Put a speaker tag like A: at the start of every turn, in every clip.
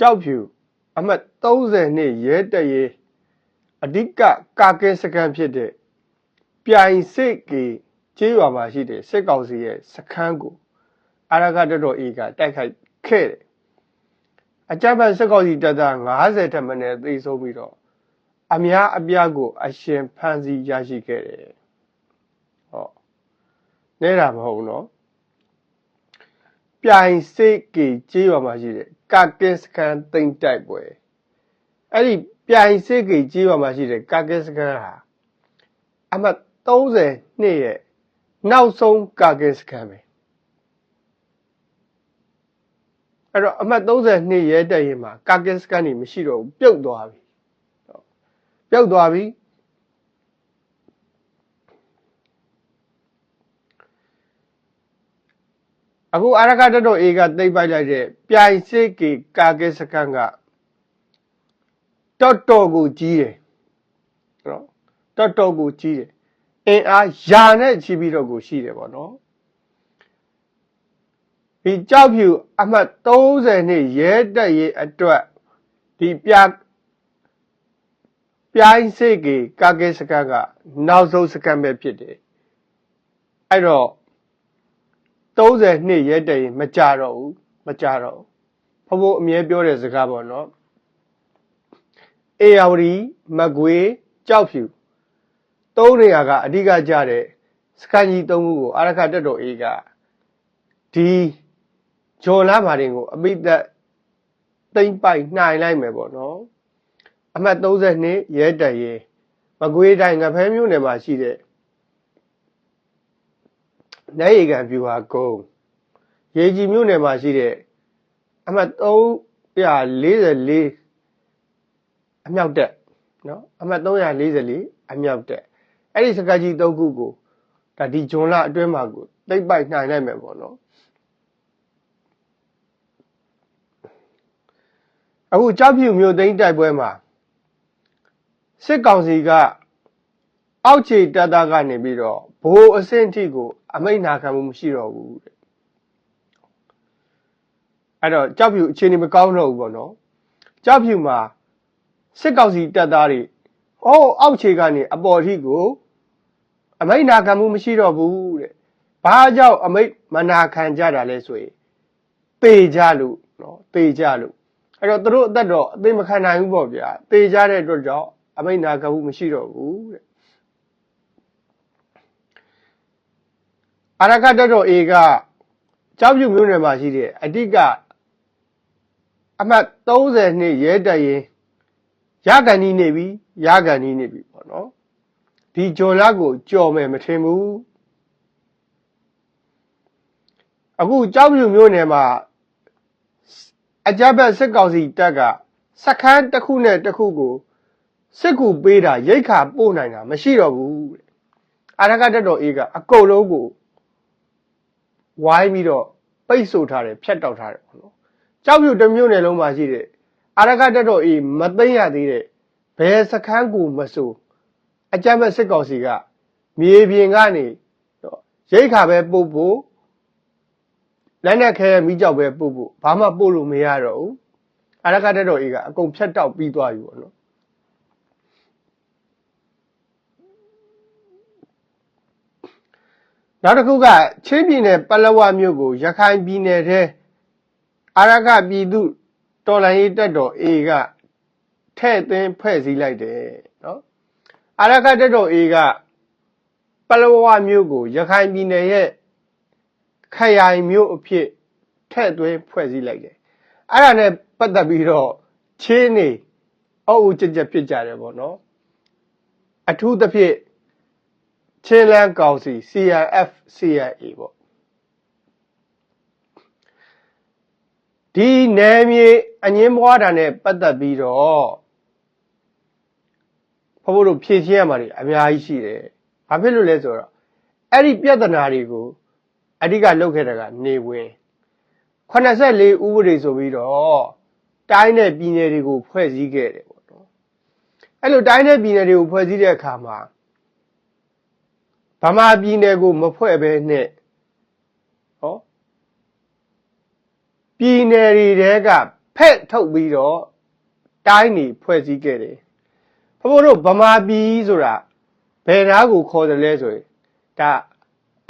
A: ကြောက်ဖြူအမှတ်30နှစ်ရဲတက်ရေးအဓိကကာကင်းစခန်းဖြစ်တဲ့ပြိုင်စစ်ကေကျေးရွာမှာရှိတဲ့စစ်ကောင်စီရဲ့စခန်းကိုအာရကတတော်အေကတိုက်ခိုက်ခဲ့တယ်အကြမ်းဖက်စစ်ကောင်စီတပ်သား90ထက်မနည်းသေဆုံးပြီးတော့အများအပြားကို အရှင်ဖမ်းဆီးရရှိခဲ့တယ်ဟောနေတာမဟုတ်ဘူးနော် ပြိုင်စစ်ကေကျေးရွာမှာရှိတဲ့ကာကင်းစခန်းသိမ်းတိုက်ပွဲအဲ့ဒီပြိုင်စစ်ကေကျေးရွာမှာရှိတဲ့ကာကင်းစခန်းဟာအမှတ်30နှစ်ရဲ့နောက်ဆုံးကာကင်းစခန်းပဲအဲ့တော့အမှတ်30နှစ်ရဲတက်ရင်မှာကာကင်းစခန်းနေမရှိတော့ဘူးပြုတ်သွားပြီပြုတ်သွားပြီ အခုအာရကတတော်အေကသိမ့်ပိုက်လိုက်တဲ့ပြိုင်စစ်ကေကာကင်းစခန်းကတော်တော်ကိုကြီးတယ်နော်တော်တော်ကိုကြီးတယ်အင်အားယာနဲ့ချီပြီးတော့ကိုရှိတယ်ပေါ့နော်ဒီကြောက်ဖြူအမှတ်30နှစ်ရဲတက်ရေးအတွက်ဒီပြပြိုင်းစေကေကာကေစကကနောက်ဆုံးစကံပဲဖြစ်တယ်အဲ့တော့ 30နှစ်ရဲတက်ရင်မကြတော့ဘူးမကြတော့ဘူးဘဘအမြဲပြောတဲ့စကားပေါ့နော်အေယာဝတီမကွေးကြောက်ဖြူသုံးနေရာကအဓိကကြတဲ့စကန်ကြီးသုံးခုကိုအာရခတက်တော်အေးကဒီဂျော်လာမာတင်ကိုအပိသက်တိမ့်ပိုက်နှိုင်လိုက်မယ်ပေါ့နော်အမှတ်32ရဲတက်ရဲမကွေးတိုင်းငဖဲမြို့နယ်မှာရှိတဲ့ နိုင်ရီကံပြူဟာကုန်းရေကြီးမြို့နယ်မှာရှိတဲ့အမှတ်344အမြောက်တက်နော်အမှတ်344အမြောက်တက်အဲ့ဒီစကကြီး၃ခုကိုဒါဒီဂျွန်လအတွင်းမှာကိုတိတ်ပိုက်နှိုင်လိုက်မယ်ပေါ့နော်အခုကြောက်ဖြူမြို့သိမ်းတိုက်ပွဲမှာစစ်ကောင်စီက အောက်ခြေတပ်သားကနေပြီးတော့ဘိုးအဆင့်ထိကို အမိန့်နာခံမှုမရှိတော့ဘူးတဲ့အဲ့တော့ကြောက်ဖြူအခြေအနေမကောင်းတော့ဘူးပေါ့နော်ကြောက်ဖြူမှာစစ်ကောင်စီတပ်သားတွေဟောအောက်ခြေကနေအပေါ်ထိကို အမိန့်နာခံမှုမရှိတော့ဘူးတဲ့ဘာကြောင့်အမိန့်မနာခံကြတာလဲဆိုရင်ပေကြလို့နော်ပေကြလို့အဲ့တော့သူတို့အသက်တော့အသိမခံနိုင်ဘူးပေါ့ဗျာပေကြတဲ့အတွက်ကြောင့်အမိန့်နာခံမှုမရှိတော့ဘူးတဲ့ အရကတတော်အေကကြောက်ပြုမျိုးနယ်မှာရှိတဲ့အတိကအမှတ်30နှစ်ရဲတက်ရင်ရကန်နီးနေပြီရကန်နီးနေပြီပေါ့နော်ဒီဂျွန်လာကိုကြော်မယ်မထင်ဘူးအခုကြောက်ပြုမျိုးနယ်မှာအကြမ်းဖက်စစ်ကောင်စီတပ်ကစခန်းတစ်ခုနဲ့တစ်ခုကိုစစ်ကူပေးတာရိတ်ခါပို့နိုင်တာမရှိတော့ဘူးတဲ့အာရကတက်တော်အေးကအကုန်လုံးကို ဝိုင်းပြီးတော့ပိတ်ဆို့ထားတယ်ဖြတ်တောက်ထားတယ်ပေါ့နော်ကြောက်ပြုတစ်မျိုးနယ်လုံးမှာရှိတဲ့အာရကတက်တော်အေးမသိမ့်ရသေးတဲ့ဘယ်စခန်းကူမဆိုအကြမ်းဖက်စစ်ကောင်စီကမြေပြင်ကနေရိတ်ခါပဲပို့ဖို့လက်နဲ့ခဲမိကြောက်ပဲပို့ဖို့ဘာမှပို့လို့မရတော့ဘူးအာရကတက်တော်အေးကအကုန်ဖြတ်တောက်ပြီးသွားပြီပေါ့နော် နောက်တစ်ခုကချင်းပြည်နယ်ပလက်ဝမြို့ကိုရခိုင်ပြည်နယ်ထဲအာရကပြည်သူတော်လှန်ရေးတပ်တော်အေကထဲ့သွင်းဖွဲ့စည်းလိုက်တယ်နော်အာရကတပ်တော်အေကပလက်ဝမြို့ကိုရခိုင်ပြည်နယ်ရဲ့ခရိုင်မြို့အဖြစ်ထဲ့သွင်းဖွဲ့စည်းလိုက်တယ်အဲ့ဒါနဲ့ပတ်သက်ပြီးတော့ချင်းနေအုပ်အုပ်ကြက်ကြက်ဖြစ်ကြတယ်ပေါ့နော်အထူးသဖြင့် ချင်းလန်းကောင်စီ CIF CIA ပေါ့ဒီနယ်မြေအငင်းပွားတာနဲ့ပတ်သက်ပြီးတော့ဘုဘတို့ဖြည့်ချင်းရမှာတွေအများကြီးရှိတယ်။ဘာဖြစ်လို့လဲဆိုတော့အဲ့ဒီပြဿနာတွေကိုအဓိကလုပ်ခဲ့တာကနေဝင်84ဥပဒေဆိုပြီးတော့တိုင်းနဲ့ပြည်နယ်တွေကိုဖွဲ့စည်းခဲ့တယ်ပေါ့နော်။အဲ့လိုတိုင်းနဲ့ပြည်နယ်တွေကိုဖွဲ့စည်းတဲ့အခါမှာ ဗမာပြည်နယ်ကိုမဖွဲ့ဘဲနဲ့ဟောပြည်နယ်တွေတဲကဖက်ထုတ်ပြီးတော့တိုင်းနေဖွဲ့စည်းခဲ့တယ်ဘုရားတို့ဗမာပြည်ဆိုတာဘယ်နာကိုခေါ်တယ်လဲဆိုရင်ဒါ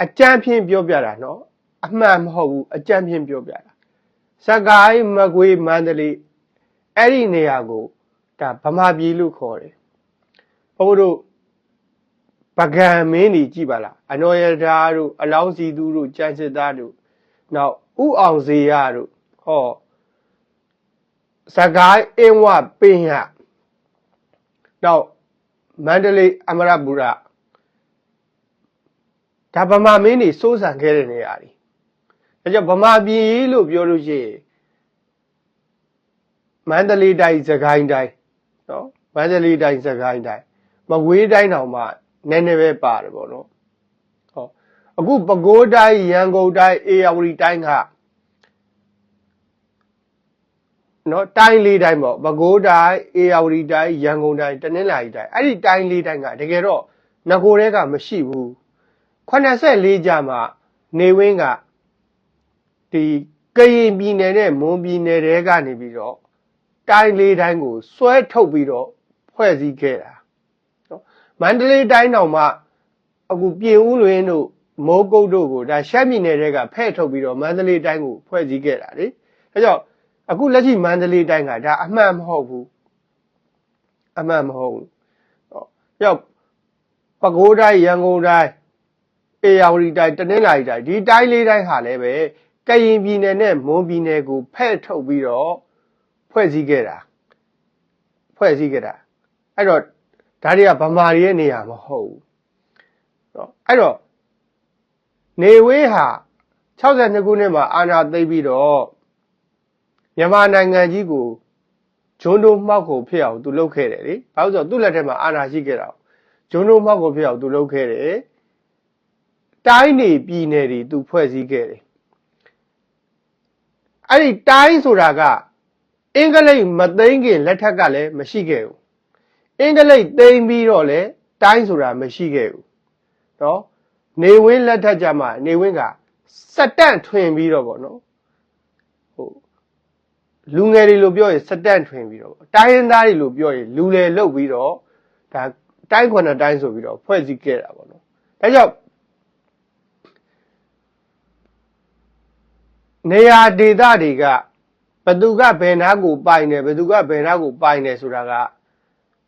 A: အကြမ်းဖြင့်ပြောပြတာနော်အမှန်မဟုတ်ဘူးအကြမ်းဖြင့်ပြောပြတာစကိုင်းမကွေးမန္တလေးအဲ့ဒီနေရာကိုဒါဗမာပြည်လို့ခေါ်တယ်ဘုရားတို့ ပကံမင်းကြီးကြည့်ပါလားအနော်ရဓာတို့အလောင်းစီသူတို့ကြံစစ်သားတို့နောက်ဥအောင်ဇေယတို့ဟောစကိုင်းအင်းဝပင်ရနောက်မန္တလေးအမရပူရဒါဗမာမင်းတွေစိုးစံခဲ့တဲ့နေရာတွေဒါကြောင့်ဗမာပြည်လို့ပြောလို့ရှိရင်မန္တလေးတိုင်းစကိုင်းတိုင်းနော်မန္တလေးတိုင်းစကိုင်းတိုင်းမကွေးတိုင်းတောင်မှ နည်းနည်းပဲပါတယ်ပေါ့နော်ဟောအခုပဲခူးတိုင်းရန်ကုန်တိုင်းအေရဝတီတိုင်းကနော်တိုင်းလေးတိုင်းပေါ့ပဲခူးတိုင်းအေရဝတီတိုင်းရန်ကုန်တိုင်းတနင်္လာရီတိုင်းအဲ့ဒီတိုင်းလေးတိုင်းကတကယ်တော့ငကိုတဲကမရှိဘူး84ကြာမှနေဝင်းကဒီကရင်ပြည်နယ်နဲ့မွန်ပြည်နယ်တဲကနေပြီးတော့တိုင်းလေးတိုင်းကိုစွဲထုတ်ပြီးတော့ဖွဲ့စည်းခဲ့တာနော် မန္တလေးတိုင်းတောင်မှအခုပြင်ဦးလွင်တို့မိုးကုတ်တို့ကိုဒါရှမ်းပြည်နယ်တဲကဖဲ့ထုတ်ပြီးတော့မန္တလေးတိုင်းကိုဖွဲ့စည်းခဲ့တာလေအဲကြောင့်အခုလက်ရှိမန္တလေးတိုင်းကဒါအမှန်မဟုတ်ဘူးအမှန်မဟုတ်ဘူးဟောကြောက်ပဲခူးတိုင်းရန်ကုန်တိုင်းအေရဝတီတိုင်းတနင်္လာရီတိုင်းဒီတိုင်းလေးတိုင်းဟာလည်းပဲကရင်ပြည်နယ်နဲ့မွန်ပြည်နယ်ကိုဖဲ့ထုတ်ပြီးတော့ဖွဲ့စည်းခဲ့တာဖွဲ့စည်းခဲ့တာအဲ့တော့ ဒါတွေကဗမာတွေရဲ့နေရာမဟုတ်ဘူးเนาะအဲ့တော့နေဝေးဟာ62ခုနှစ်မှာအာဏာသိမ်းပြီးတော့မြန်မာနိုင်ငံကြီးကိုဂျွန်းတို့မှောက်ကိုဖြစ်အောင်သူလုပ်ခဲ့တယ်လေ။ဘာလို့ဆိုတော့သူ့လက်ထက်မှာအာဏာရှိခဲ့တာ။ဂျွန်းတို့မှောက်ကိုဖြစ်အောင်သူလုပ်ခဲ့တယ်။တိုင်းနေပြည်နယ်တွေသူဖွဲ့စည်းခဲ့တယ်။အဲ့ဒီတိုင်းဆိုတာကအင်္ဂလိပ်မသိမ်းခင်လက်ထက်ကလည်းမရှိခဲ့ဘူး။ အင်္ဂလိပ်သိမ်းပြီးတော့လည်းတိုင်းဆိုတာမရှိခဲ့ဘူး။နော်။နေဝင်းလက်ထက်ကြမှာနေဝင်းကစက်တန့်ထွင်ပြီးတော့ဗောနော်။ဟုတ်လူငယ်တွေလို့ပြောရင်စက်တန့်ထွင်ပြီးတော့တိုင်းရင်းသားတွေလို့ပြောရင်လူလေလုတ်ပြီးတော့ဒါတိုင်းခွန်တိုင်းဆိုပြီးတော့ဖွဲ့စည်းခဲ့တာပေါ့နော်ဒါကြောင့်နေရာဒေသတွေကဘသူကဘယ်နာကိုပိုင်တယ်ဘသူကဘယ်နာကိုပိုင်တယ်ဆိုတာက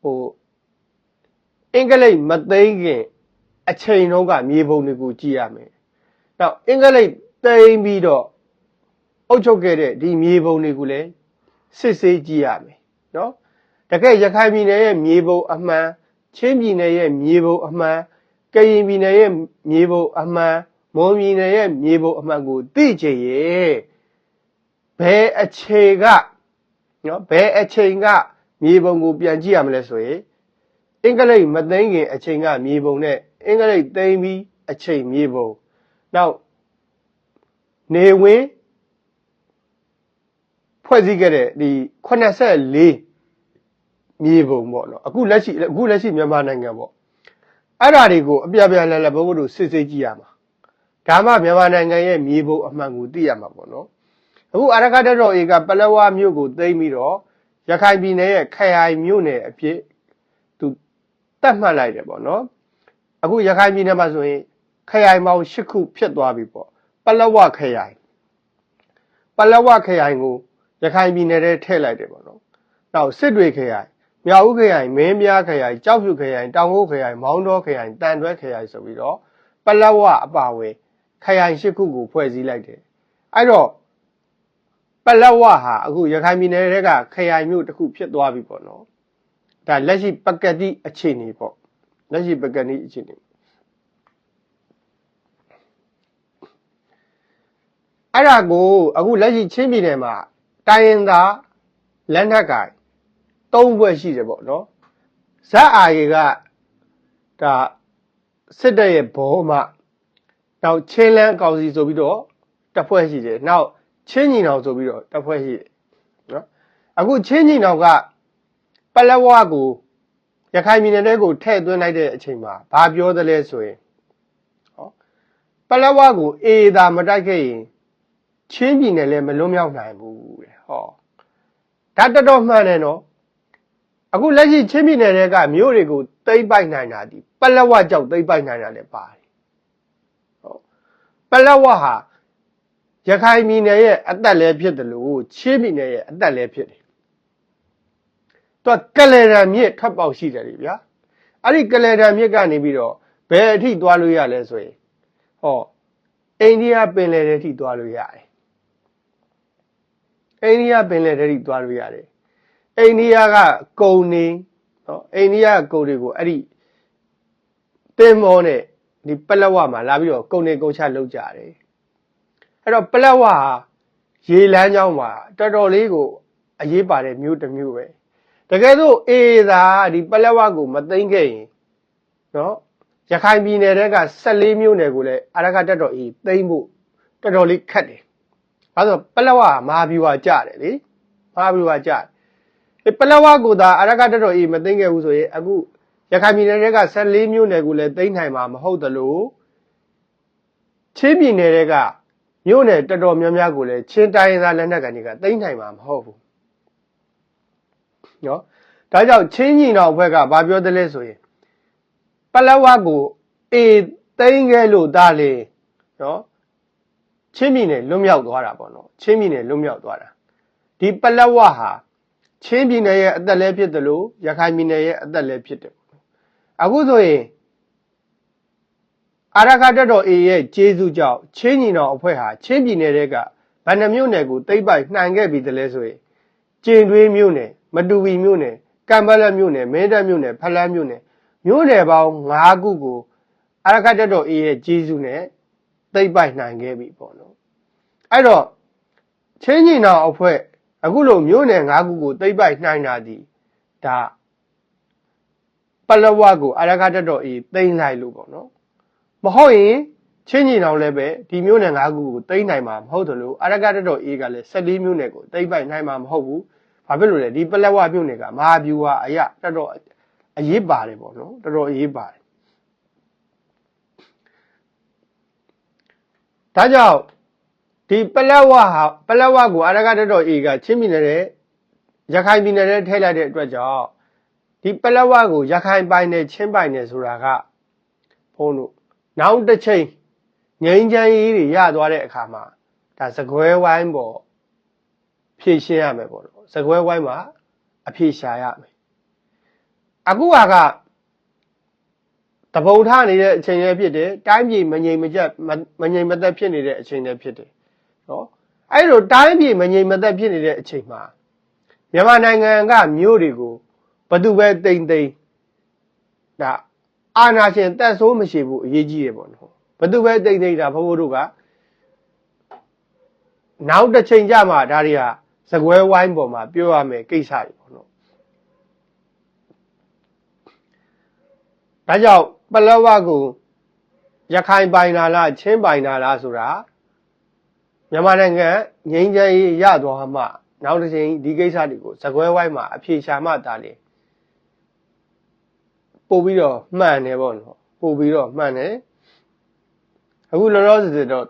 A: ဟိုအင်္ဂလိပ်မသိမ်းခင်အချိန်တုန်းကမြေပုံတွေကိုကြည့်ရမယ်။နောက်အင်္ဂလိပ်သိမ်းပြီးတော့အုပ်ချုပ်ခဲ့တဲ့ဒီမြေပုံတွေကိုလည်းစစ်ဆေးကြည့်ရမယ်နော်တကယ်ရခိုင်ပြည်နယ်ရဲ့မြေပုံအမှန်ချင်းပြည်နယ်ရဲ့မြေပုံအမှန်ကရင်ပြည်နယ်ရဲ့မြေပုံအမှန်မွန်ပြည်နယ်ရဲ့မြေပုံအမှန်ကိုသိချင်ရဲ့ဘယ်အခြေကနော်ဘယ်အချိန်က မြေပုံကိုပြန်ကြည့်ရမလဲဆိုရင်အင်္ဂလိပ်မသိမ်းခင်အချိန်ကမြေပုံနဲ့အင်္ဂလိပ်သိမ်းပြီးအချိန်မြေပုံနောက်နေဝင်ဖွဲ့စည်းခဲ့တဲ့ဒီ84မြေပုံပေါ့နော်အခုလက်ရှိအခုလက်ရှိမြန်မာနိုင်ငံပေါ့အဲ့ဓာတွေကိုအပြပြလဲလဲဘုဘတို့စစ်စစ်ကြည့်ရမှာဒါမှမြန်မာနိုင်ငံရဲ့မြေပုံအမှန်ကိုသိရမှာပေါ့နော်အခုအရကတတော်အေကပလဝမြို့ကိုသိမ်းပြီးတော့ ရခိုင်ပြည်နယ်ရဲ့ခရိုင်မြို့နယ်အဖြစ်သူတတ်မှတ်လိုက်တယ်ပေါ့နော်အခုရခိုင်ပြည်နယ်မှာဆိုရင်ခရိုင်ပေါင်း၈ခုဖြစ်သွားပြီပေါ့ပလဝခရိုင်ပလဝခရိုင်ကိုရခိုင်ပြည်နယ်ထဲထည့်လိုက်တယ်ပေါ့နော်။နောက်စစ်တွေခရိုင်မြောက်ဦးခရိုင်မင်းပြားခရိုင်ကြောက်ဖြူခရိုင်တောင်ကုတ်ခရိုင်မောင်းတော်ခရိုင်တန်တွဲခရိုင်ဆိုပြီးတော့ပလက်ဝအပါဝယ်ခရိုင်ရှစ်ခုကိုဖွဲ့စည်းလိုက်တယ်။အဲ့တော့ ပလက်ဝဟာအခုရခိုင်ပြည်နယ်ထဲကခရိုင်မြို့တစ်ခုဖြစ်သွားပြီပေါ့နော်။ဒါလက်ရှိပကတိအခြေအနေပေါ့။လက်ရှိပကတိအခြေအနေအဲ့ဒါကိုအခုလက်ရှိချင်းပြည်နယ်မှာတိုင်းရင်သားလက်နက်ကင်သုံးဘွဲ့ရှိတယ်ပေါ့နော်ဇက်အာရီကဒါစစ်တပ်ရဲ့ဘောမှနောက်ချင်းလန်းကောင်စီဆိုပြီးတော့တပ်ဖွဲ့ရှိတယ်နောက် ချင်းညီနောင်ဆိုပြီးတော့တပ်ဖွဲ့ရှိတယ်နော်အခုချင်းညီနောင်ကပလက်ဝကိုရခိုင်ပြည်နယ်ထဲကိုထည့်သွင်းလိုက်တဲ့အချိန်မှာဘာပြောသလဲဆိုရင်ဟောပလက်ဝကိုအေးသာမတိုက်ခဲ့ရင်ချင်းပြည်နယ်လည်းမလွတ်မြောက်နိုင်ဘူးတဲ့ဟောဒါတော်တော်မှန်တယ်နော်အခုလက်ရှိချင်းပြည်နယ်တွေကမြို့တွေကိုသိမ့်ပိုက်နိုင်တာဒီပလက်ဝကြောက်သိမ့်ပိုက်နိုင်တာလည်းပါတယ်ဟုတ်ပလက်ဝဟာ ရခိုင်ပြည်နယ်ရဲ့အသက်လည်းဖြစ်တယ်လို့ချင်းပြည်နယ်ရဲ့အသက်လည်းဖြစ်တယ်သူကကလေရံမြစ်ထွက်ပေါက်ရှိတယ်လေဗျာအဲ့ဒီကလေရံမြစ်ကနေပြီးတော့ဘယ်အထိသွားလို့ရလဲဆိုရင်ဟောအိန္ဒိယပင်လယ်ထဲထိသွားလို့ရတယ်အိန္ဒိယပင်လယ်ထဲထိသွားလို့ရတယ်အိန္ဒိယကကုံနေနော်အိန္ဒိယကုံတွေကိုအဲ့ဒီတင်မောနဲ့ဒီပလက်ဝမှာလာပြီးတော့ကုံနေကုံချလောက်ကြတယ် အဲ့တော့ပလက်ဝဟာရေလမ်းကြောင်းမှာတော်တော်လေးကိုအရေးပါတဲ့မြို့တစ်မြို့ပဲတကယ်လို့အေသာဒီပလက်ဝကိုမသိမ့်ခဲ့ရင်နော်ရခိုင်ပြည်နယ်တဲက14မြို့နယ်ကိုလည်းအရကတက်တော်အေးသိမ့်ဖို့တော်တော်လေးခက်တယ်။ဘာလို့ပလက်ဝကမဟာဗျူဟာကြတယ်လေ။မဟာဗျူဟာကြတယ်။ဒီပလက်ဝကိုသာအရကတက်တော်အေးမသိမ့်ခဲ့ဘူးဆိုရင်အခုရခိုင်ပြည်နယ်တဲက14မြို့နယ်ကိုလည်းသိမ့်နိုင်မှာမဟုတ်သလိုချင်းပြည်နယ်တဲက မြို့နယ်တော်တော်များများကိုလည်းချင်းတိုင်းသားလက်နက်ကန်တွေကသိမ့်နိုင်မှာမဟုတ်ဘူး။နော်။ဒါကြောင့်ချင်းညီနောင်ဘက်ကဘာပြောသလဲဆိုရင်ပလက်ဝကိုအေသိမ်းခဲ့လို့ဒါလေနော်ချင်းပြည်နယ်လွတ်မြောက်သွားတာပေါ့နော်ချင်းပြည်နယ်လွတ်မြောက်သွားတာဒီပလက်ဝဟာချင်းပြည်နယ်ရဲ့အသက်လည်းဖြစ်တယ်လို့ရခိုင်ပြည်နယ်ရဲ့အသက်လည်းဖြစ်တယ်အခုဆိုရင် အာရခတက်တော်အေရဲ့ကျေးဇူးကြောင့်ချင်းညီတော်အဖွဲ့ဟာချင်းပြည်နယ်တွေကဗန္ဓမြို့နယ်ကိုတိတ်ပိုက်နှံခဲ့ပြီတလဲဆိုရင်ကျင်တွေးမြို့နယ်မတူပီမြို့နယ်ကံပလက်မြို့နယ်မင်းတပ်မြို့နယ်ဖလန်းမြို့နယ်မြို့နယ်ပေါင်း၅ခုကိုအရခတ်တက်တော်အေးရဲ့ဂျေဇုနဲ့သိမ့်ပိုက်နိုင်ခဲ့ပြီပေါ့နော်အဲ့တော့ချင်းညီနောင်အဖွဲ့အခုလိုမြို့နယ်၅ခုကိုသိမ့်ပိုက်နိုင်တာဒီဒါပလဝကိုအရခတ်တက်တော်အေးသိမ့်လိုက်လို့ပေါ့နော် မဟုတ်ရင်ချင်းညီနောင်လည်းပဲဒီမြို့နယ်၅ခုကိုသိမ့်နိုင်မှာမဟုတ်တယ်လို့အရခတ်တက်တော်အေးကလည်း14မြို့နယ်ကိုသိမ့်ပိုက်နိုင်မှာမဟုတ်ဘူးဘာဖြစ်လို့လဲဒီပလက်ဝမြို့နယ်ကမဟာဗျူဟာအရာတော်တော်အရေးပါတယ်ပေါ့နော်တော်တော်အရေးပါတယ်ဒါကြောင့်ဒီပလက်ဝဟာပလက်ဝကိုအရကတတော်အေကချင်းပြည်နယ်နဲ့ရခိုင်ပြည်နယ်နဲ့ထည့်လိုက်တဲ့အတွက်ကြောင့်ဒီပလက်ဝကိုရခိုင်ပိုင်းနဲ့ချင်းပိုင်းနဲ့ဆိုတာကဘုန်းတို့ နောက်တစ်ချိန်ငိမ့်ချမ်းရေးတွေရသွားတဲ့အခါမှာဒါစကွဲဝိုင်းပေါ်ဖြည့်ရှင်းရမယ်ပေါ့နော်စကွဲဝိုင်းမှာအဖြေရှာရမယ်အခုဟာကတပုံထနေတဲ့အချိန်လည်းဖြစ်တယ်တိုင်းပြည်မငြိမ်မသက်မငြိမ်မသက်ဖြစ်နေတဲ့အချိန်လည်းဖြစ်တယ်နော်အဲ့လိုတိုင်းပြည်မငြိမ်မသက်ဖြစ်နေတဲ့အချိန်မှာမြန်မာနိုင်ငံကမြို့တွေကိုဘသူပဲတိမ်တိမ်ဒါ အာနာရှင်တက်ဆိုးမရှိဘူးအရေးကြီးတယ်ပေါ့နော်ဘသူပဲတိမ်တိမ်ဒါဘဘတို့ကနောက်တစ်ချိန်ကြမှာဒါတွေဟာစကွဲဝိုင်းပေါ်မှာပြောရမယ်ကိစ္စတွေပေါ့နော်ဒါကြောင့်ပလဝကိုရခိုင်ပိုင်လာလားချင်းပိုင်လာလားဆိုတာမြန်မာနိုင်ငံငြိမ်းချမ်းရေးရသွားမှနောက်တစ်ချိန်ဒီကိစ္စတွေကိုဇကွဲဝိုင်းမှာအဖြေရှာမှတာလေ ပို့ပြီးတော့မှန်တယ်ပေါ့နော်ပို့ပြီးတော့မှန်တယ်အခုလောလောဆယ်တော့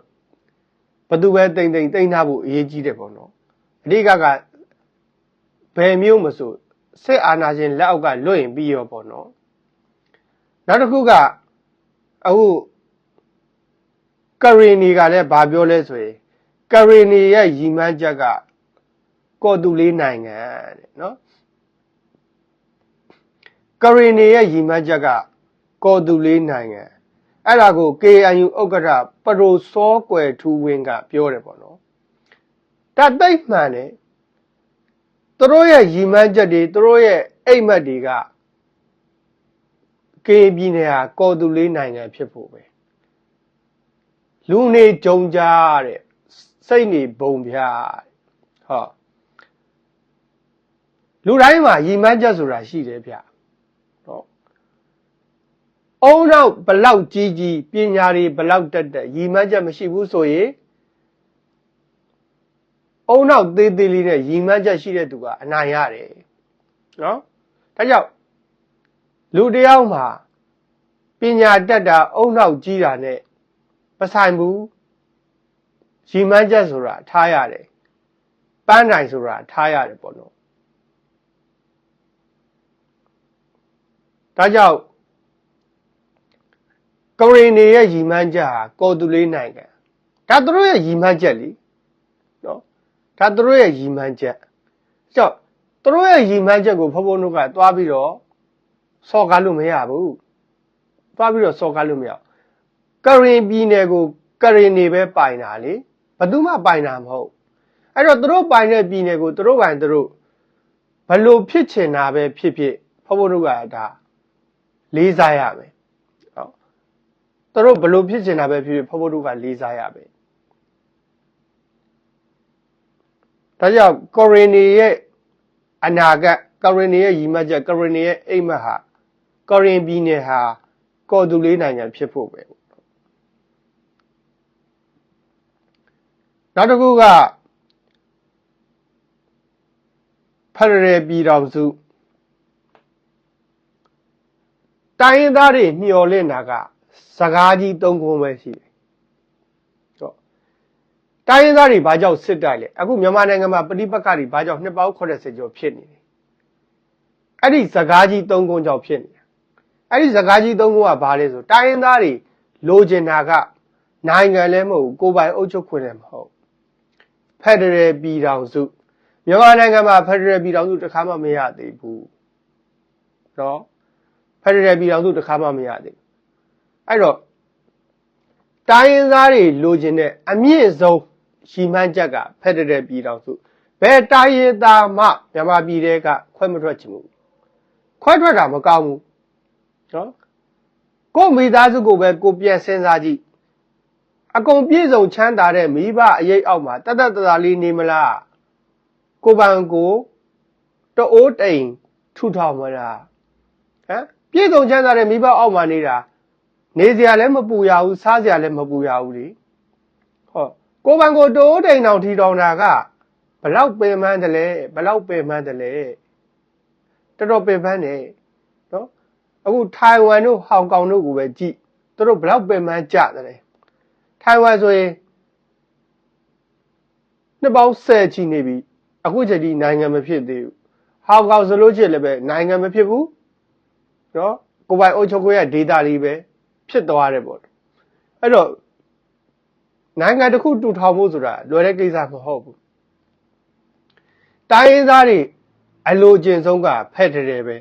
A: ဘသူပဲတိမ်တိမ်တိမ်ထားဖို့အရေးကြီးတယ်ပေါ့နော်အဓိကကဘယ်မျိုးမဆိုစစ်အာဏာရှင်လက်အောက်ကလွတ်ရင်ပြီးရောပေါ့နော်နောက်တစ်ခုကအခုကရီနီကလည်းဗာပြောလဲဆိုရင်ကရီနီရဲ့ရည်မှန်းချက်ကကော်တူလေးနိုင်ငံတဲ့နော် ကရီနီရဲ့ရည်မှန်းချက်ကကော်တူလေးနိုင်ငံအဲ့ဒါကို KNU ဥက္ကဋ္ဌပရိုစောကွယ်ထူးဝင်းကပြောတယ်ပေါ့နော်ဒါတိတ်မှန်တယ်သူတို့ရဲ့ရည်မှန်းချက်တွေသူတို့ရဲ့အိမ်မက်တွေကကရင်ပြည်နယ်ဟာကော်တူလေးနိုင်ငံဖြစ်ဖို့ပဲလူနေကြုံကြတဲ့စိတ်နေဘုံပြဟောလူတိုင်းမှာရည်မှန်းချက်ဆိုတာရှိတယ်ဗျနော် အုံတော့ဘလောက်ကြီးကြီးပညာတွေဘလောက်တက်တက်ရည်မှန်းချက်မရှိဘူးဆိုရင်အုံနောက်သေးသေးလေးနဲ့ရည်မှန်းချက်ရှိတဲ့သူကအနိုင်ရတယ်နော်ဒါကြောင့်လူတယောက်မှာပညာတက်တာအုံနောက်ကြီးတာနဲ့မဆိုင်ဘူးရည်မှန်းချက်ဆိုတာထားရတယ်ပန်းတိုင်ဆိုတာထားရတယ်ပေါ့နော်ဒါကြောင့် ကရင်နေရဲ့ရီမှန်းချက်ဟာကော်တူလေးနိုင်ငံဒါသူတို့ရဲ့ရီမှန်းချက်လीနော်ဒါသူတို့ရဲ့ရီမှန်းချက်ကြောင့်သူတို့ရဲ့ရီမှန်းချက်ကိုဖဖုံးတို့ကသွားပြီးတော့စော်ကားလို့မရဘူးသွားပြီးတော့စော်ကားလို့မရဘူးကရင်ပြည်နယ်ကိုကရင်နေပဲပိုင်တာလေဘယ်သူမှပိုင်တာမဟုတ်အဲ့တော့သူတို့ပိုင်တဲ့ပြည်နယ်ကိုသူတို့ပိုင်သူတို့ဘလို့ဖြစ်ချင်တာပဲဖြစ်ဖြစ်ဖဖုံးတို့ကဒါလေးစားရမယ်ဟုတ် သူတို့ဘလို့ဖြစ်ချင်တာပဲဖြစ်ဖြစ်ဖဖုံးတို့ကလေးစားရမယ်ဒါကြောင့်ကိုရီနီရဲ့အနာဂတ်ကရင်နီရဲ့ရည်မှတ်ချက်ကရင်နီရဲ့အိမ်မက်ဟာကရင်ပြည်နယ်ဟာကော်တူလေးနိုင်ငံဖြစ်ဖို့ပဲနောက်တစ်ခုကဖရရယ်ပြည်တော်စုတိုင်းရင်းသားတွေမျှော်လင့်တာက စကားကြီးသုံးခုပဲရှိတယ်ဟုတ်တိုင်းရင်းသားတွေဘာကြောင့်စစ်တိုက်လဲအခုမြန်မာနိုင်ငံမှာပဋိပက္ခတွေဘာကြောင့်နှစ်ပေါင်း80ကျော်ဖြစ်နေလဲအဲ့ဒီစကားကြီးသုံးခုကြောင့်ဖြစ်နေတာအဲ့ဒီစကားကြီးသုံးခုကဘာလဲဆိုတိုင်းရင်းသားတွေလိုချင်တာကနိုင်ငံလည်းမဟုတ်ဘူးကိုယ်ပိုင်အုပ်ချုပ်ခွင့်လည်းမဟုတ်ဖက်ဒရယ်ပြည်ထောင်စုမြန်မာနိုင်ငံမှာဖက်ဒရယ်ပြည်ထောင်စုတစ်ခါမှမရသေးဘူးเนาะဖက်ဒရယ်ပြည်ထောင်စုတစ်ခါမှမရသေးဘူး အဲ့တော့တိုင်းရင်းသားတွေလိုချင်တဲ့အမြင့်ဆုံးရှီမှန်းချက်ကဖက်ဒရယ်ပြည်ထောင်စုဘယ်တိုင်းရင်းသားမှမြန်မာပြည်တဲကခွဲမထွက်ချင်ဘူးခွဲထွက်တာမကောင်းဘူးနော်ကို့မိသားစုကိုပဲကိုပြန်စဉ်းစားကြည့်အကုန်ပြည့်စုံချမ်းသာတဲ့မိဘအရေးအောက်မှာတတ်တတ်တသာလေးနေမလားကိုပန်ကိုတအိုးတိမ်ထူထောင်မလားဟမ်ပြည့်စုံချမ်းသာတဲ့မိဘအောက်မှာနေတာ နေစရာလည်းမပူရဘူးစားစရာလည်းမပူရဘူးလေဟောကိုပန်ကိုတိုးတိမ်အောင်ထီထောင်တာကဘလောက်ပင်ပန်းတယ်လဲဘလောက်ပင်ပန်းတယ်လဲတော်တော်ပင်ပန်းတယ်နော်အခုထိုင်ဝမ်တို့ဟောင်ကောင်တို့ကိုပဲကြည့်သူတို့ဘလောက်ပင်ပန်းကြတယ်ထိုင်ဝမ်ဆိုရင်နှစ်ပေါင်း10ချီနေပြီအခုချိန်ဒီနိုင်ငံမဖြစ်သေးဘူးဟောင်ကောင်ဆိုလို့ရှိရင်လည်းပဲနိုင်ငံမဖြစ်ဘူးနော်ကိုပိုင်အုပ်ချုပ်ခွင့်ရဒေတာလေးပဲ ဖြစ်သွားတယ်ပေါ့အဲ့တော့နိုင်ငံတစ်ခုတူထောင်ဖို့ဆိုတာလွယ်တဲ့ကိစ္စမဟုတ်ဘူးတိုင်းရင်းသားတွေအလိုချင်ဆုံးကဖက်ဒရယ်ပဲ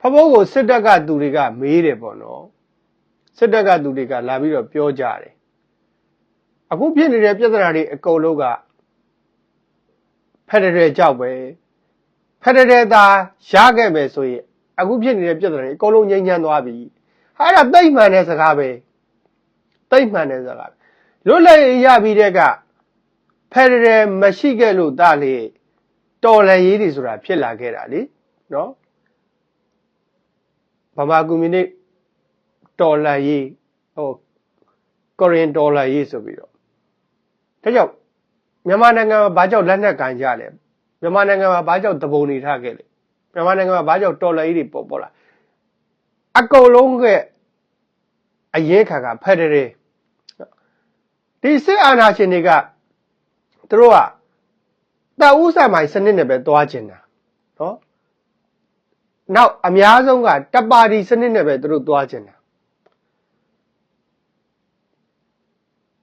A: ဖဖိုးကိုစစ်တပ်ကသူတွေကမေးတယ်ပေါ့နော်စစ်တပ်ကသူတွေကလာပြီးတော့ပြောကြတယ်အခုဖြစ်နေတဲ့ပြဿနာတွေအကုန်လုံးကဖက်ဒရယ်ကြောက်ပဲဖက်ဒရယ်သာရခဲ့မယ်ဆိုရင်အခုဖြစ်နေတဲ့ပြဿနာတွေအကုန်လုံးငြိမ်းချမ်းသွားပြီဟာ အဲ့ဒါတိတ်မှန်တဲ့စကားပဲတိတ်မှန်တဲ့စကားလွတ်လပ်ရပြီးတဲ့ကဖက်ဒရယ်မရှိခဲ့လို့တာလေတော်လှန်ရေးတွေဆိုတာဖြစ်လာခဲ့တာလေနော်ဗမာကွန်မြူနစ်တော်လှန်ရေးဟိုကိုရီးယန်တော်လှန်ရေးဆိုပြီးတော့ဒါကြောင့်မြန်မာနိုင်ငံမှာဘာကြောင့်လက်နက်ကန်ကြလဲမြန်မာနိုင်ငံမှာဘာကြောင့်တပုံနေထားခဲ့လဲမြန်မာနိုင်ငံမှာဘာကြောင့်တော်လှန်ရေးတွေပေါ်ပေါ်လာအကုန်လုံးက အရေးခံကဖက်ဒရယ်ဒီစစ်အာဏာရှင်တွေကသူတို့ကတပ်ဦးဆိုင်မိုင်စနစ်နဲ့ပဲသွားကျင်တာနော်နောက်အများဆုံးကတပ်ပါတီစနစ်နဲ့ပဲသူတို့သွားကျင်တာ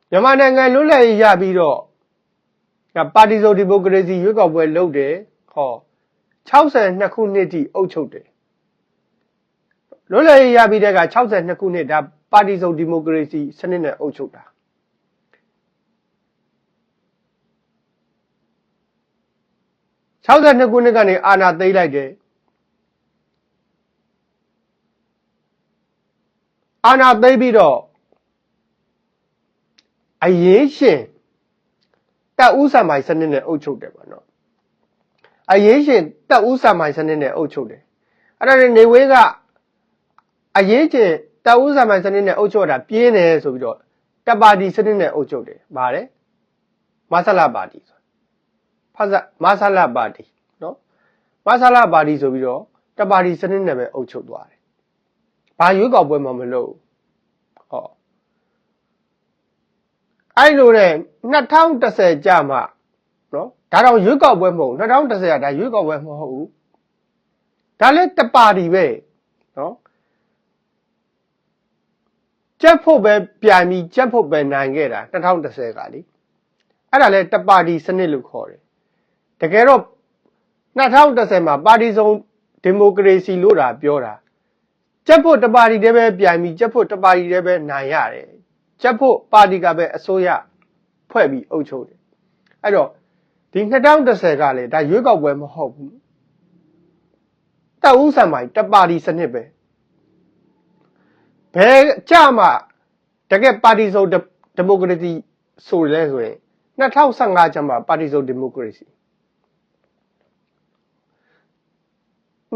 A: မြန်မာနိုင်ငံလွတ်လပ်ရေးရပြီးတော့ပါတီစုံဒီမိုကရေစီရွေးကောက်ပွဲလုပ်တယ်ဟော62ခုနှစ်ထိအုပ်ချုပ်တယ်လွတ်လပ်ရေးရပြီးတဲ့က62ခုနှစ်ဒါ ပါတီစုံဒီမိုကရေစီစနစ်နဲ့အုပ်ချုပ်တာ62ခုနှစ်ကနေအာဏာသိမ်းလိုက်တယ်အာဏာသိမ်းပြီးတော့အရင်ရှင်တပ်ဦးဆံမိုင်စနစ်နဲ့အုပ်ချုပ်တယ်ပေါ့နော်အရင်ရှင်တပ်ဦးဆံမိုင်စနစ်နဲ့အုပ်ချုပ်တယ်အဲ့ဒါနဲ့နေဝေးကအရင်ချင်း တပ်ဦးဆံမိုင်စနစ်နဲ့အုပ်ချုပ်တာပြင်းတယ်ဆိုပြီးတော့တပ်ပါတီစနစ်နဲ့အုပ်ချုပ်တယ်ဗါတယ်မဆလာပါတီဆိုဖဆမဆလာပါတီနော်မဆလာပါတီဆိုပြီးတော့တပ်ပါတီစနစ်နဲ့ပဲအုပ်ချုပ်သွားတယ်ဘာရွေးကောက်ပွဲမှမလုပ်ဟောအဲ့လိုနဲ့2010ကြမှာနော်ဒါတော့ရွေးကောက်ပွဲမဟုတ်2010ကဒါရွေးကောက်ပွဲမဟုတ်ဘူးဒါလည်းတပါတီပဲနော် ကြက်ဖို့ပဲပြန်ပြီးကြက်ဖို့ပဲနိုင်ခဲ့တာ2010ကလေအဲ့ဒါလည်းတပါတီစနစ်လို့ခေါ်တယ်တကယ်တော့2010မှာပါတီစုံဒီမိုကရေစီလို့တာပြောတာကြက်ဖို့တပါတီတည်းပဲပြန်ပြီးကြက်ဖို့တပါတီတည်းပဲနိုင်ရတယ်ကြက်ဖို့ပါတီကပဲအစိုးရဖွဲ့ပြီးအုပ်ချုပ်တယ်အဲ့တော့ဒီ2010ကလည်းဒါရွေးကောက်ပွဲမဟုတ်ဘူးတပ်ဦးဆံမိုင်တပါတီစနစ်ပဲ ဘယ်ကြမှာတကယ်ပါတီစုံဒီမိုကရေစီဆိုလဲဆိုရင်2015ကျမှပါတီစုံဒီမိုကရေစီ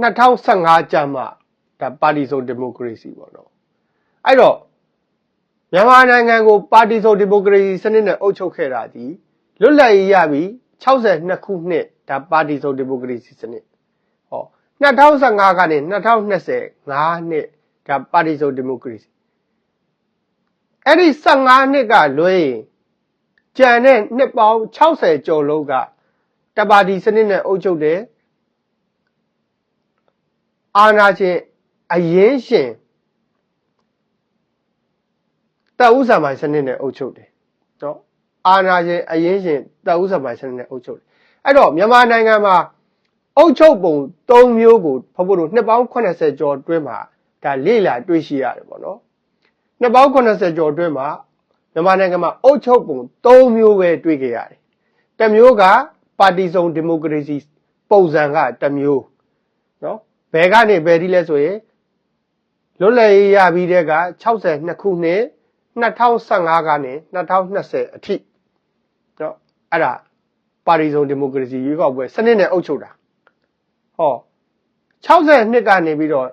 A: 2015ကျမှဒါပါတီစုံဒီမိုကရေစီပေါ့နော်အဲ့တော့မြန်မာနိုင်ငံကိုပါတီစုံဒီမိုကရေစီစနစ်နဲ့အုပ်ချုပ်ခဲ့တာဒီလွတ်လပ်ရေးရပြီး62ခုနှစ်ဒါပါတီစုံဒီမိုကရေစီစနစ်ဟော2015ကနေ2020 5နှစ် ဒါပါတီစုံဒီမိုကရေစီအဲ့ဒီ15နှစ်ကလွဲရင်ကြံတဲ့နှစ်ပေါင်း60ကျော်လုံးကတပါတီစနစ်နဲ့အုပ်ချုပ်တယ်အာဏာရှင်အရင်ရှင်တပ်ဦးဆံပိုင်စနစ်နဲ့အုပ်ချုပ်တယ်နော်အာဏာရှင်အရင်ရှင်တပ်ဦးဆံပိုင်စနစ်နဲ့အုပ်ချုပ်တယ်အဲ့တော့မြန်မာနိုင်ငံမှာအုပ်ချုပ်ပုံ၃မျိုးကိုဖဖို့တို့နှစ်ပေါင်း80ကျော်အတွင်းမှာ ဒါလေ့လာတွေ့ရှိရတယ်ပေါ့နော်နှစ်ပေါင်း80ကျော်အတွင်းမှာမြန်မာနိုင်ငံမှာအုပ်ချုပ်ပုံ၃မျိုးပဲတွေ့ခဲ့ရတယ်တစ်မျိုးကပါတီစုံဒီမိုကရေစီပုံစံကတစ်မျိုးနော်ဘယ်ကနေဘယ်ဒီလဲဆိုရင်လွတ်လပ်ရေးရပြီးတဲ့က62ခုနှစ်2015ကနေ2020အထိနော်အဲ့ဒါပါတီစုံဒီမိုကရေစီရွေးကောက်ပွဲစနစ်နဲ့အုပ်ချုပ်တာဟော60နှစ်ကနေပြီးတော့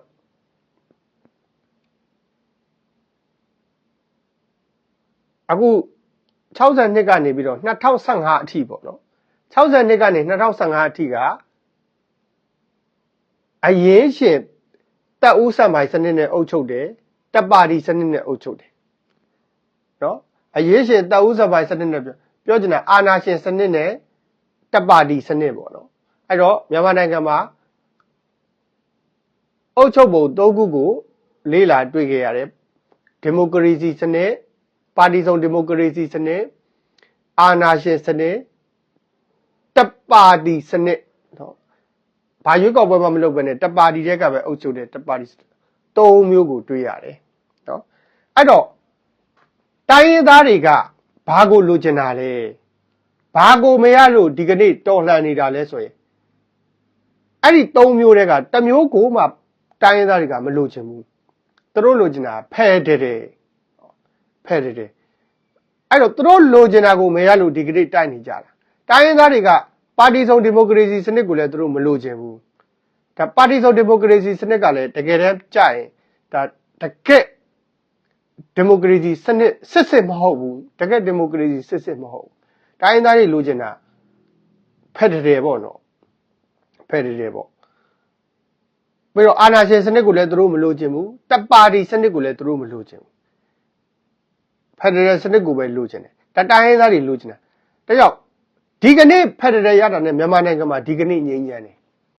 A: အခု60နှစ်ကနေပြီးတော့2015အထိပေါ့နော်60နှစ်ကနေ2015အထိကအရင်ရှင်တပ်ဦးဆက်မိုင်စနစ်နဲ့အုပ်ချုပ်တယ်တပ်ပါတီစနစ်နဲ့အုပ်ချုပ်တယ်နော်အရေးရှင်တပ်ဦးဆက်မိုင်စနစ်နဲ့ပြောပြောချင်တာအာနာရှင်စနစ်နဲ့တပ်ပါတီစနစ်ပေါ့နော်အဲ့တော့မြန်မာနိုင်ငံမှာအုပ်ချုပ်ပုံ၃ခုကို လေးလာတွေ့ခဲ့ရတယ်ဒီမိုကရေစီစနစ် ပါတီစုံဒီမိုကရေစီစနစ်အာဏာရှင်စနစ်တပ်ပါတီစနစ်နော်ဘာရွေးကောက်ပွဲမှမလုပ်ဘဲနဲ့တပ်ပါတီတက်ကပဲအုပ်ချုပ်တယ်တပ်ပါတီသုံးမျိုးကိုတွေ့ရတယ်နော်အဲ့တော့တိုင်းရင်းသားတွေကဘာကိုလိုချင်တာလဲဘာကိုမရလို့ဒီကနေ့တော်လှန်နေတာလဲဆိုရင်အဲ့ဒီသုံးမျိုးတွေကတစ်မျိုးကိုမှတိုင်းရင်းသားတွေကမလိုချင်ဘူးသူတို့လိုချင်တာဖဲတယ်တယ် ဖဲတယ်တယ်အဲ့တော့သူတို့လိုချင်တာကိုမရလို့ဒီကနေ့တိုက်နေကြတာတိုင်းရင်းသားတွေကပါတီစုံဒီမိုကရေစီစနစ်ကိုလည်းသူတို့မလိုချင်ဘူးဒါပါတီစုံဒီမိုကရေစီစနစ်ကလည်းတကယ်တမ်းကြရင်ဒါတကယ်ဒီမိုကရေစီစနစ်စစ်စစ်မဟုတ်ဘူးတကယ်ဒီမိုကရေစီစစ်စစ်မဟုတ်ဘူးတိုင်းရင်းသားတွေလိုချင်တာဖက်ဒရယ်ပေါ့နော်ဖက်ဒရယ်ပေါ့ပြီးတော့အာဏာရှင်စနစ်ကိုလည်းသူတို့မလိုချင်ဘူးတပ်ပါတီစနစ်ကိုလည်းသူတို့မလိုချင်ဘူး ဖက်ဒရယ်စနစ်ကိုပဲလိုချင်တယ်တတိုင်းရင်းသားတွေလိုချင်တာဒါကြောင့်ဒီကနေ့ဖက်ဒရယ်ရတာနဲ့မြန်မာနိုင်ငံမှာဒီကနေ့ငြိမ်းချမ်းတယ်